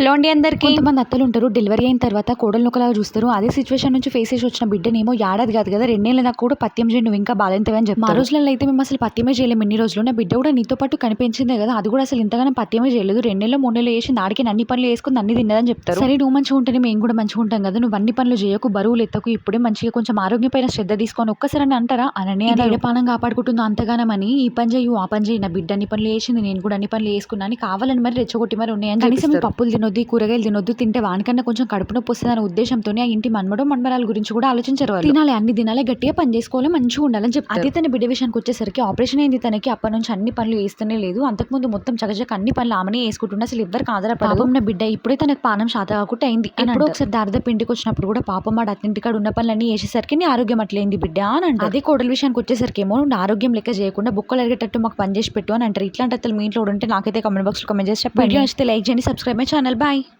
Hello అండి అందరికి. కొంతమంది అత్తలు ఉంటారు డెలివరీ అయిన తర్వాత కోడలు ఒకలాగా చూస్తారు. అదే సిచ్యువేషన్ నుంచి ఫేస్ చేసి వచ్చిన బిడ్డనేమో ఏడాది కాదు కదా రెండేళ్ళ దాకా కూడా పత్యం చేయండి నువ్వు ఇంకా బాధంతవే అని చెప్పి మా రోజులలో అయితే మేము అసలు పత్యమే చేయలేము. ఎన్ని రోజులు నా బిడ్డ కూడా నీతో పాటు కనిపించిందే కదా అది కూడా అసలు ఇంతగానో పత్యమే చేయలేదు. రెండేళ్ళు మూడు నెలలు వేసింది ఆడికి అన్ని పనులు వేసుకుని అన్ని తిన్నదని చెప్తారు. సరే నువ్వు మంచిగా ఉంటేనే మేము కూడా మంచిగా ఉంటాం కదా. నువ్వు అన్ని పనులు చేయకు బరువులు ఎత్తకు ఇప్పుడే మంచిగా కొంచెం ఆరోగ్యం పైన శ్రద్ధ తీసుకొని ఒక్కసారి అని అంటారా? అనని పానం కాపాడుకుంటుందో అంతగానమని ఈ పని చేయు ఆ పని చేయి నా బిడ్డ అన్ని పనులు వేసింది నేను కూడా అన్ని పనులు వేసుకున్నాను కావాలని మరి రెచ్చగొట్టి మరి ఉన్నాయని కనీసం పప్పులు తినొద్దు ఈ కూరగాయలు తినొద్దు తింటే వానికన్నా కొంచెం కడుపు నొప్పి వస్తుంది అనే ఉద్దేశంతోనే ఆ ఇంటి మన్మడో మన్మరాల గురించి కూడా ఆలోచించారు వాళ్ళు. తినాలి అన్ని దినాలే గట్టిగా పని చేసుకోవాలి మంచిగా ఉండాలని చెప్పి అదే తన బిడ్డ విషయానికి వచ్చేసరికి ఆపరేషన్ అయింది తనకి అప్పటి నుంచి అన్ని పనులు వేస్తూనే లేదు. అంతకుముందు మొత్తం చకచక అన్ని పనులు ఆమెనే వేసుకుంటున్నా అసలు ఎవరికి ఆధారపడదు నా బిడ్డ ఇప్పుడే తనకు పానం శాత కాకుండా అయింది. ఎప్పుడో ఒకసారి దారిద పిండికి వచ్చినప్పుడు కూడా పాపం వాడు అత్తింటికాడ ఉన్న పనులన్నీ వేసేసరికి నీ ఆరోగ్యం అట్లయింది బిడ్డ అని అంటారు అదే కోడల విషయానికి వచ్చేసరికి ఏమో నా ఆరోగ్యం లెక్క చేయకుండా బుక్కలు ఎరిగేటట్టు మాకు పని చేసి పెట్టు అని అంటారు. ఇట్లాంటి అతలు మీ ఇంట్లో ఉంటే నాకైతే కమెంట్ బాక్స్లో కమెంట్ చేసి చెప్పండి. నచ్చితే లైక్ చేయండి subscribe my channel final bye.